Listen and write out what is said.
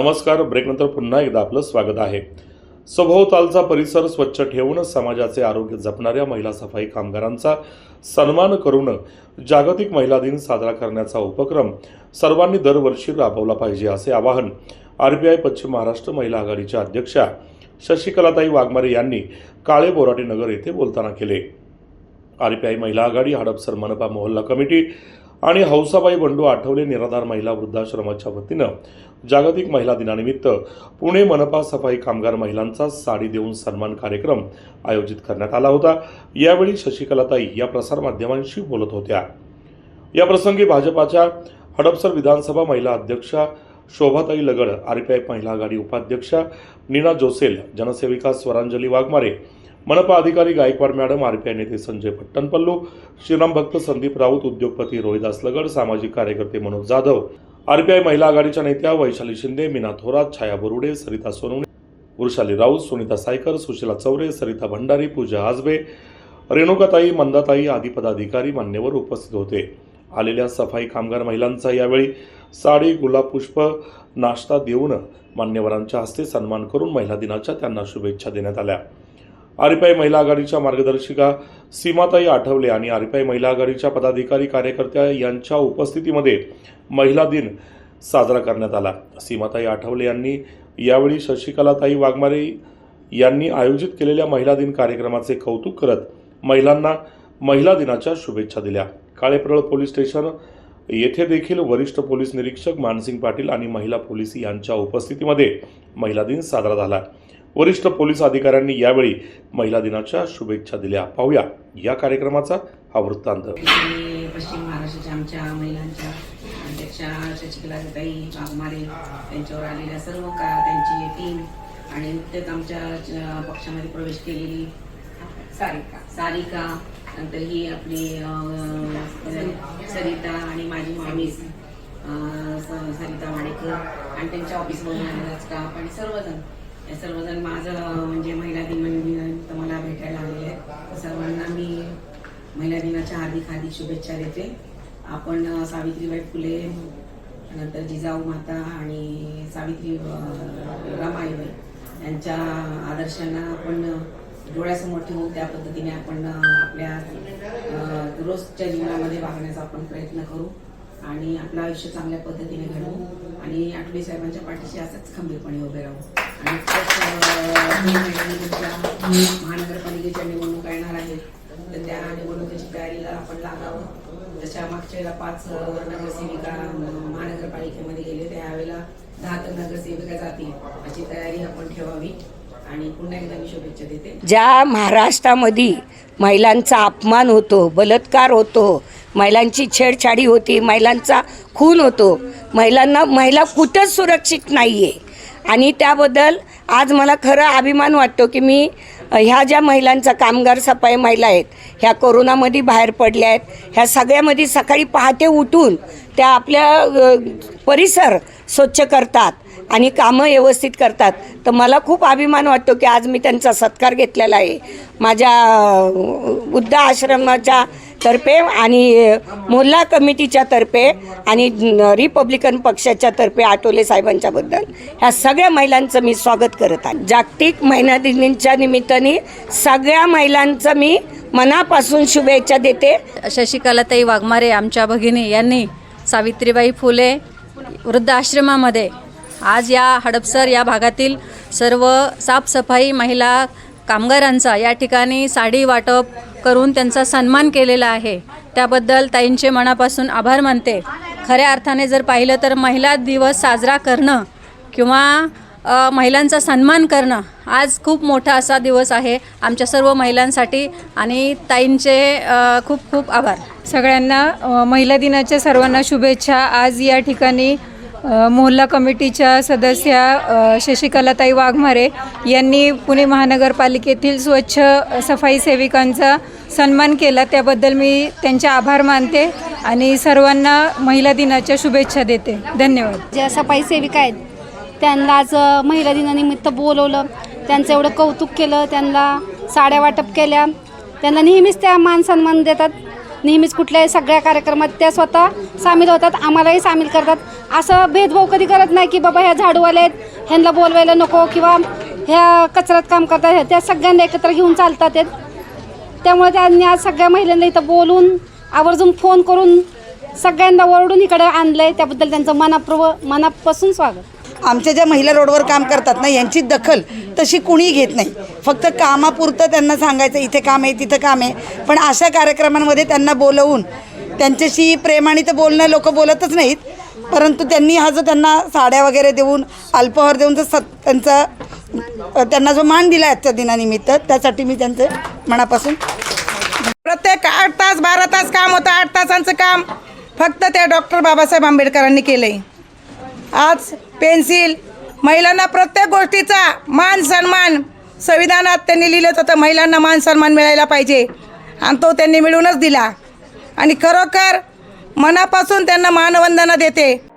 नमस्कार. ब्रेकनंतर पुन्हा एकदा आपलं स्वागत आहे. सभोवतालचा परिसर स्वच्छ ठेवून समाजाचे आरोग्य जपणाऱ्या महिला सफाई कामगारांचा सन्मान करून जागतिक महिला दिन साजरा करण्याचा उपक्रम सर्वांनी दरवर्षी राबवला पाहिजे असे आवाहन आरबीआय पश्चिम महाराष्ट्र महिला आघाडीच्या अध्यक्षा शशिकलाताई वाघमारे यांनी काळे बोराटे नगर येथे बोलताना केले. आरपीआय महिला आघाडी हडपसर मनपा मोहल्ला कमिटी आणि हौसाबाई बंडू आठवले निराधार महिला वृद्धाश्रमाच्या वतीनं जागतिक महिला दिनानिमित्त पुणे मनपा सफाई कामगार महिलांचा साडी देऊन सन्मान कार्यक्रम आयोजित करण्यात आला होता. यावेळी शशिकलाताई या प्रसारमाध्यमांशी बोलत होत्या. या प्रसंगी भाजपाच्या हडपसर विधानसभा महिला अध्यक्षा शोभाताई लगड आरपीआय महिला आघाडी उपाध्यक्षा नीना जोसेल जनसेविका स्वरांजली वाघमारे मनपा अधिकारी गायकवाड मॅडम आरपीआय नेते संजय पट्टणपल्लू श्रीराम भक्त संदीप राऊत उद्योगपती रोहिदास लगड सामाजिक कार्यकर्ते मनोज जाधव आरपीआय महिला आघाडीच्या नेत्या वैशाली शिंदे मीना थोरात छाया बोरुडे सरिता सोनवणे वृषाली राऊत सुनीता सायकर सुशीला चौरे सरिता भंडारी पूजा आजबे रेणुकाताई मंदाताई आदी पदाधिकारी मान्यवर उपस्थित होते. आलेल्या सफाई कामगार महिलांचा यावेळी साडी गुलाब पुष्प नाश्ता देऊन मान्यवरांच्या हस्ते सन्मान करून महिला दिनाच्या त्यांना शुभेच्छा देण्यात आल्या. आरिपाई महिला आघाडीच्या मार्गदर्शिका सीमाताई आठवले आणि आरिपाई महिला आघाडीच्या पदाधिकारी कार्यकर्त्या यांच्या उपस्थितीमध्ये महिला दिन साजरा करण्यात आला. सीमाताई आठवले यांनी यावेळी शशिकलाताई वाघमारे यांनी आयोजित केलेल्या महिला दिन कार्यक्रमाचे कौतुक करत महिलांना महिला दिनाच्या शुभेच्छा दिल्या. काळेप्रळ पोलीस स्टेशन येथे देखील वरिष्ठ पोलीस निरीक्षक मानसिंग पाटील आणि महिला पोलीस यांच्या उपस्थितीमध्ये महिला दिन साजरा झाला. वरिष्ठ पोलीस अधिकाऱ्यांनी यावेळी महिला दिनाच्या शुभेच्छा दिल्या. पाहूया या कार्यक्रमाचा हा वृत्तांत. पश्चिम महाराष्ट्राच्या आमच्या महिलांच्या अध्यक्षा शशिकलाताई वाघमारे त्यांच्यावर आलेल्या सर्व का त्यांची टीम आणि नुकतेच आमच्या पक्षामध्ये प्रवेश केलेली सारिका. सारिका नंतर ही आपली सरिता आणि माझी मामी सरिता वाडेकर आणि त्यांच्या ऑफिसमधून आलेला आणि सर्वजण हे सर्वजण माझं म्हणजे महिला दिनानिमित्त मला भेटायला आलेले आहेत. सर्वांना मी महिला दिनाच्या हार्दिक हार्दिक शुभेच्छा देते. आपण सावित्रीबाई फुले नंतर जिजाऊ माता आणि सावित्री रमाईबाई यांच्या आदर्शांना आपण डोळ्यासमोर ठेवून त्या पद्धतीने आपण आपल्या रोजच्या जीवनामध्ये वागण्याचा आपण प्रयत्न करू आणि आपलं आयुष्य चांगल्या पद्धतीने घडवू आणि आठवी साहेबांच्या पाठीशी असंच खंबीरपणे उभे राहू. आणि नुकतंच, अ, महानगरपालिकेच्या निवडणुका येणार आहेत तर त्या निवडणुकीची तयारीला आपण लागावं. जशा मागच्या वेळेला पाच नगरसेविका महानगरपालिकेमध्ये गेले त्यावेळेला दहा तर नगरसेविका जातील अशी तयारी आपण ठेवावी. आणि पुन्हा एकदा मी शुभेच्छा देते. ज्या महाराष्ट्रामध्ये महिलांचा अपमान होतो बलात्कार होतो महिलांची छेडछाडी होती महिलांचा खून होतो महिलांना महिला कुठंच सुरक्षित नाही आहे आणि त्याबद्दल आज मला खरं अभिमान वाटतो की मी ह्या ज्या महिलांचा कामगार सफाई महिला आहेत ह्या कोरोनामध्ये बाहेर पडल्या आहेत ह्या सगळ्यामध्ये सकाळी पहाटे उठून त्या आपल्या परिसर स्वच्छ करतात. आणि कामं व्यवस्थित करतात. तर मला खूप अभिमान वाटतो की आज मी त्यांचा सत्कार घेतलेला आहे. माझ्या बुद्ध आश्रमाच्या तर्फे आणि मोल्ला कमिटीच्या तर्फे आणि रिपब्लिकन पक्षाच्या तर्फे आटोले साहेबांच्याबद्दल. ह्या सगळ्या महिलांचं मी स्वागत करत आहे. जागतिक महिला दिनीच्या निमित्ताने सगळ्या महिलांचं मी मनापासून शुभेच्छा देते. शशिकलाताई वाघमारे आमच्या भगिनी यांनी सावित्रीबाई फुले वृद्धाश्रमामध्ये आज या हडपसर या भागातील सर्व साफसफाई महिला कामगारांचा या ठिकाणी साडी वाटप करून त्यांचा सन्मान केलेला आहे. त्याबद्दल ताईंचे मनापासून आभार मानते. खऱ्या अर्थाने जर पाहिलं तर महिला दिवस साजरा करणं किंवा महिलांचा सन्मान करणं आज खूप मोठा असा दिवस आहे. आमच्या सर्व महिलांसाठी आणि ताईंचे खूप खूप आभार. सगळ्यांना महिला दिनाच्या सर्वांना शुभेच्छा. आज या ठिकाणी मोहल्ला कमिटीच्या सदस्या शशिकलाताई वाघमारे यांनी पुणे महानगरपालिकेतील स्वच्छ सफाई सेविकांचा सन्मान केला. त्याबद्दल मी त्यांचे आभार मानते आणि सर्वांना महिला दिनाच्या शुभेच्छा देते. धन्यवाद. ज्या सफाई सेविका आहेत त्यांना आज महिला दिनानिमित्त बोलवलं. त्यांचं एवढं कौतुक केलं. त्यांना साड्या वाटप केल्या. त्यांना नेहमीच त्या मान सन्मान देतात. नेहमीच कुठल्याही सगळ्या कार्यक्रमात त्या स्वतः सामील होतात आम्हालाही सामील करतात. असं भेदभाव कधी करत नाही की बाबा ह्या झाडूवाले आहेत ह्यांना बोलवायला नको किंवा ह्या कचऱ्यात काम करतात त्या सगळ्यांना एकत्र घेऊन चालतात आहेत त्यामुळे त्यांनी आज सगळ्या महिलांना इथं बोलून आवर्जून फोन करून सगळ्यांना ओरडून इकडे आणलं आहे त्याबद्दल त्यांचं मनापूर्व मनापासून स्वागत. आमच्या ज्या महिला रोडवर काम करतात ना यांची दखल तशी कुणी घेत नाही. फक्त कामापुरतं त्यांना सांगायचं इथे काम आहे तिथं काम आहे. पण अशा कार्यक्रमांमध्ये त्यांना बोलवून त्यांच्याशी प्रेमाने तर बोलणं लोक बोलतच नाहीत. परंतु त्यांनी हा जो त्यांना साड्या वगैरे देऊन अल्पहार देऊन जो सत त्यांचा त्यांना जो मान दिला आजच्या दिनानिमित्त त्यासाठी मी त्यांचं मनापासून प्रत्येक आठ तास बारा तास काम होतं आठ तासांचं काम फक्त त्या डॉक्टर बाबासाहेब आंबेडकरांनी केलं आहे आज पेन्सिल महिलांना प्रत्येक गोष्टीचा मान सन्मान. संविधानात त्यांनी लिहिलं होतं महिलांना मान सन्मान मिळायला पाहिजे. आणि तो त्यांनी मिळूनच दिला. आणि खरोखर मनापासून त्यांना मानवंदना देते.